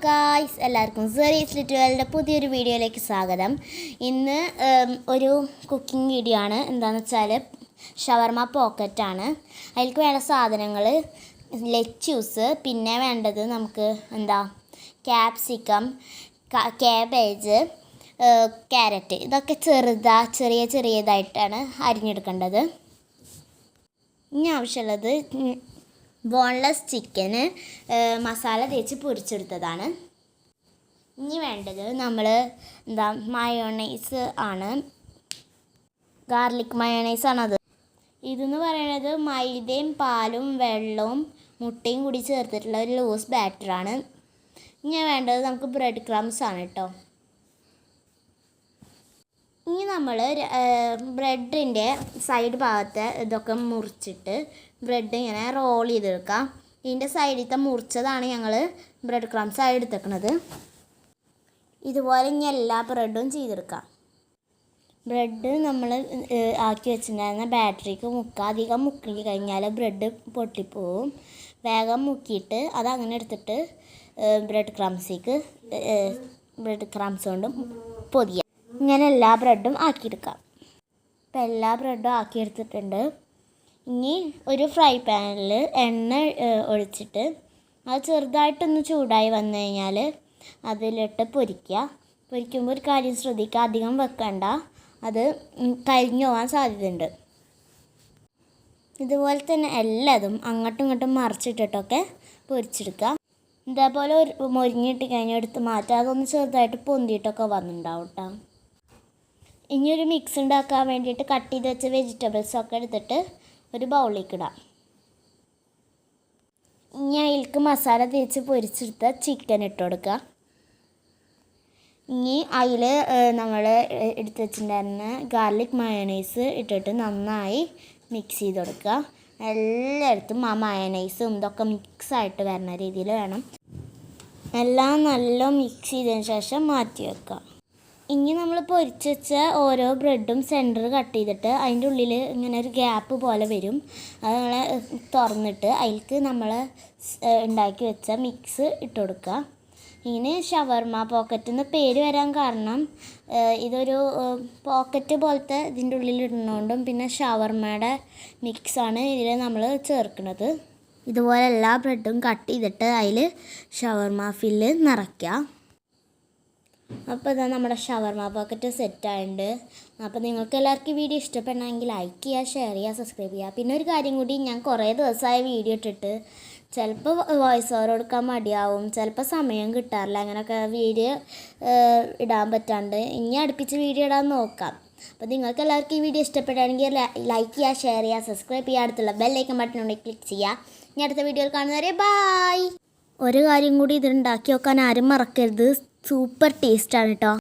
Guys എല്ലാവർക്കും സെറീസ് ലിറ്റുകളുടെ പുതിയൊരു വീഡിയോയിലേക്ക് സ്വാഗതം. ഇന്ന് ഒരു കുക്കിംഗ് വീഡിയോ ആണ്. എന്താണെന്ന് വെച്ചാൽ ഷവർമ പോക്കറ്റാണ് അതിലേക്ക് വേണ്ട സാധനങ്ങൾ ലെച്ചൂസ് പിന്നെ വേണ്ടത് നമുക്ക് എന്താ ക്യാപ്സിക്കം കാബേജ് ക്യാരറ്റ് ഇതൊക്കെ ചെറുതാ ചെറിയ ചെറിയതായിട്ടാണ് അരിഞ്ഞെടുക്കേണ്ടത്. ഇനി ആവശ്യമുള്ളത് ബോൺലെസ് ചിക്കന് മസാല തേച്ച് പൊരിച്ചെടുത്തതാണ്. ഇനി വേണ്ടത് നമ്മൾ എന്താ മയോണൈസ് ആണ്. ഗാർലിക് മയോണൈസ് ആണത് ഇതെന്ന് പറയുന്നത് മൈദയും പാലും വെള്ളവും മുട്ടയും കൂടി ചേർത്തിട്ടുള്ള ഒരു ലൂസ് ബാറ്ററാണ് ഇനി വേണ്ടത് നമുക്ക് ബ്രെഡ് ക്രംസ് ആണ് കേട്ടോ ഇനി നമ്മൾ ബ്രെഡിന്റെ സൈഡ് ഭാഗത്തെ ഇതൊക്കെ മുറിച്ചിട്ട് ബ്രെഡ് ഇങ്ങനെ റോൾ ചെയ്തെടുക്കാം. ഇതിന്റെ സൈഡിലത്തെ മുറിച്ചതാണ് ഞങ്ങൾ ബ്രെഡ് ക്രംസ് ആയി എടുത്തേക്കണത്. ഇതുപോലെ ഇനി എല്ലാ ബ്രെഡും ചെയ്തെടുക്കാം. ബ്രെഡ് നമ്മൾ ആക്കി വെച്ചിട്ടുണ്ടായിരുന്ന ബാറ്ററിക്ക് മുക്കുക അധികം മുക്കി കഴിഞ്ഞാൽ ബ്രെഡ് പൊട്ടിപ്പോവും. വേഗം മുക്കിയിട്ട് അത് അങ്ങനെ എടുത്തിട്ട് ബ്രെഡ് ക്രംസിക്ക് ബ്രെഡ് ക്രംസ് കൊണ്ട് പൊതിയാം. ഇങ്ങനെ എല്ലാ ബ്രെഡും ആക്കിയെടുക്കാം. ഇപ്പം എല്ലാ ബ്രെഡും ആക്കിയെടുത്തിട്ടുണ്ട്. ഇനി ഒരു ഫ്രൈ പാനിൽ എണ്ണ ഒഴിച്ചിട്ട് അത് ചെറുതായിട്ടൊന്ന് ചൂടായി വന്നു കഴിഞ്ഞാൽ അതിലിട്ട് പൊരിക്കുക. പൊരിക്കുമ്പോൾ ഒരു കാര്യം ശ്രദ്ധിക്കുക അധികം വെക്കണ്ട. അത് കരിഞ്ഞു പോകാൻ സാധ്യതയുണ്ട്. ഇതുപോലെ തന്നെ എല്ലാതും അങ്ങോട്ടും ഇങ്ങോട്ടും മറിച്ചിട്ടിട്ടൊക്കെ പൊരിച്ചെടുക്കുക. ഇതേപോലെ ഒരു മൊരിഞ്ഞിട്ട് കഴിഞ്ഞാൽ എടുത്ത് അതൊന്ന് ചെറുതായിട്ട് പൊന്തിയിട്ടൊക്കെ വന്നിട്ടുണ്ടാവും കേട്ടോ. ഇനി ഒരു മിക്സ് ഉണ്ടാക്കാൻ വേണ്ടിയിട്ട് കട്ട് ചെയ്ത് വെച്ച വെജിറ്റബിൾസ് ഒക്കെ എടുത്തിട്ട് ഒരു ബൗളിലേക്ക് ഇടാം. ഇനി അതിലേക്ക് മസാല തേച്ച് പൊരിച്ചെടുത്ത ചിക്കൻ ഇട്ട് കൊടുക്കുക ഇനി അതിൽ നമ്മൾ എടുത്ത് വെച്ചിട്ടുണ്ടായിരുന്ന ഗാർലിക് മയോണൈസ് ഇട്ടിട്ട് നന്നായി മിക്സ് ചെയ്ത് കൊടുക്കുക എല്ലായിടത്തും ആ മയോണൈസും ഇതൊക്കെ മിക്സ് ആയിട്ട് വരുന്ന രീതിയിൽ വേണം. എല്ലാം നല്ല മിക്സ് ചെയ്തതിന് ശേഷം മാറ്റി വെക്കുക ഇനി നമ്മൾ പൊരിച്ച് വെച്ച ഓരോ ബ്രെഡും സെന്റർ കട്ട് ചെയ്തിട്ട് അതിന്റെ ഉള്ളിൽ ഇങ്ങനെ ഒരു ഗ്യാപ്പ് പോലെ വരും. അത് നമ്മൾ തുറന്നിട്ട് അതിൽക്ക് നമ്മൾ ഉണ്ടാക്കി വെച്ച മിക്സ് ഇട്ട് കൊടുക്കുക. ഇതിന് ഷവർമ പോക്കറ്റ് എന്ന് പേര് വരാൻ കാരണം ഇതൊരു പോക്കറ്റ് പോലത്തെ ഇതിന്റെ ഉള്ളിൽ ഇടുന്നതുകൊണ്ടും പിന്നെ ഷവർമയുടെ മിക്സാണ് ഇതിൽ നമ്മൾ ചേർക്കുന്നത്. ഇതുപോലെ എല്ലാ ബ്രെഡും കട്ട് ചെയ്തിട്ട് അതിൽ ഷവർമ ഫില്ല് നിറയ്ക്കുക. അപ്പോൾ ഇതാ നമ്മുടെ ഷവർമ പോക്കറ്റ് സെറ്റായിട്ടുണ്ട് അപ്പോൾ നിങ്ങൾക്ക് എല്ലാവർക്കും വീഡിയോ ഇഷ്ടപ്പെടണമെങ്കിൽ ലൈക്ക് ചെയ്യുക ഷെയർ ചെയ്യുക സബ്സ്ക്രൈബ് ചെയ്യുക. പിന്നെ ഒരു കാര്യം കൂടി ഞാൻ കുറേ ദിവസമായ വീഡിയോ ഇട്ടിട്ട് ചിലപ്പോൾ വോയിസ് ഓവർ കൊടുക്കാൻ മടിയാവും ചിലപ്പോൾ സമയം കിട്ടാറില്ല അങ്ങനെയൊക്കെ വീഡിയോ ഇടാൻ പറ്റാണ്ട്. ഇനി അടുപ്പിച്ച് വീഡിയോ ഇടാൻ നോക്കാം. അപ്പോൾ നിങ്ങൾക്ക് എല്ലാവർക്കും ഈ വീഡിയോ ഇഷ്ടപ്പെടുകയാണെങ്കിൽ ലൈക്ക് ചെയ്യുക ഷെയർ ചെയ്യുക സബ്സ്ക്രൈബ് ചെയ്യുക. അടുത്തുള്ള ബെല്ലൈക്കൻ ബട്ടൺ ഉണ്ടെങ്കിൽ ക്ലിക്ക് ചെയ്യുക. ഇനി അടുത്ത വീഡിയോയിൽ കാണുന്നവരെ ബായ് ഒരു കാര്യം കൂടി ഇത് ഉണ്ടാക്കി ആരും മറക്കരുത്. സൂപ്പർ ടേസ്റ്റാണ് കേട്ടോ